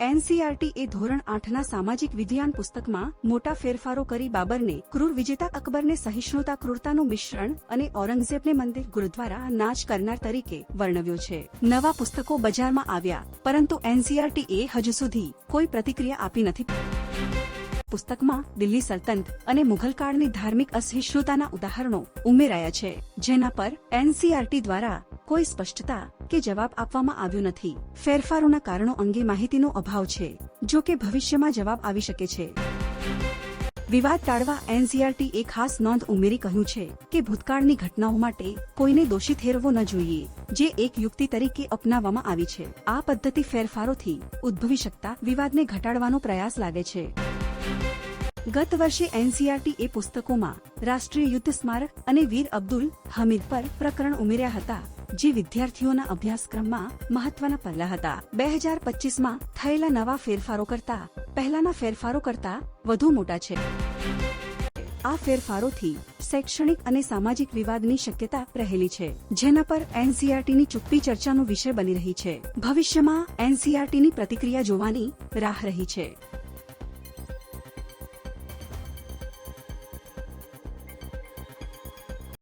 NCERT એ ધોરણ આઠના સામાજિક વિજ્ઞાન પુસ્તકમાં મોટા ફેરફારો કરી બાબરને ક્રૂર વિજેતા અકબરને સહિષ્ણુતા ક્રૂરતાનું મિશ્રણ અને ઔરંગઝેબને મંદિર ગુરુદ્વારા નાચ કરનાર તરીકે વર્ણવ્યો છે. નવા પુસ્તકો બજારમાં આવ્યા, પરંતુ એનસીઆરટી એ હજુ સુધી કોઈ પ્રતિક્રિયા આપી નથી પુસ્તકમાં દિલ્હી સલ્તનત અને મુઘલકાળની ધાર્મિક અસહિષ્ણુતાના ઉદાહરણો ઉમેરાયા છે, જેના પર એનસીઆરટી દ્વારા કોઈ સ્પષ્ટતા કે જવાબ આપવામાં આવ્યો નથી. ફેરફારોના કારણો અંગે માહિતીનો અભાવ છે, જો કે ભવિષ્યમાં જવાબ આવી શકે છે. વિવાદ ટાળવા એનસીઆરટી એ ખાસ નોંધ ઉમેરી કહ્યું છે કે ભૂતકાળની ઘટનાઓ માટે કોઈને દોષી ઠેરવો ન જોઈએ, જે એક યુક્તિ તરીકે અપનાવવામાં આવી છે. આ પદ્ધતિ ફેરફારોથી ઉદ્ભવી શકતા વિવાદને ઘટાડવાનો પ્રયાસ લાગે છે. ગત વર્ષે એનસીઆરટી એ પુસ્તકોમાં રાષ્ટ્રીય યુદ્ધ સ્મારક અને વીર અબ્દુલ હમીદ પર પ્રકરણ ઉમેર્યા હતા. જે વિદ્યાર્થીઓના અભ્યાસક્રમમાં મહત્વના પગલા હતા. બે હજાર પચીસમાં થયેલા નવા ફેરફારો કરતા પહેલાના ફેરફારો કરતા વધુ મોટા છે. આ ફેરફારોથી શૈક્ષણિક અને સામાજિક વિવાદની શક્યતા રહેલી છે, જેના પર એનસીઆરટીની ચૂપ્પી ચર્ચાનો વિષય બની રહી છે. ભવિષ્યમાં એનસીઆરટીની પ્રતિક્રિયા જોવાની રાહ રહી છે.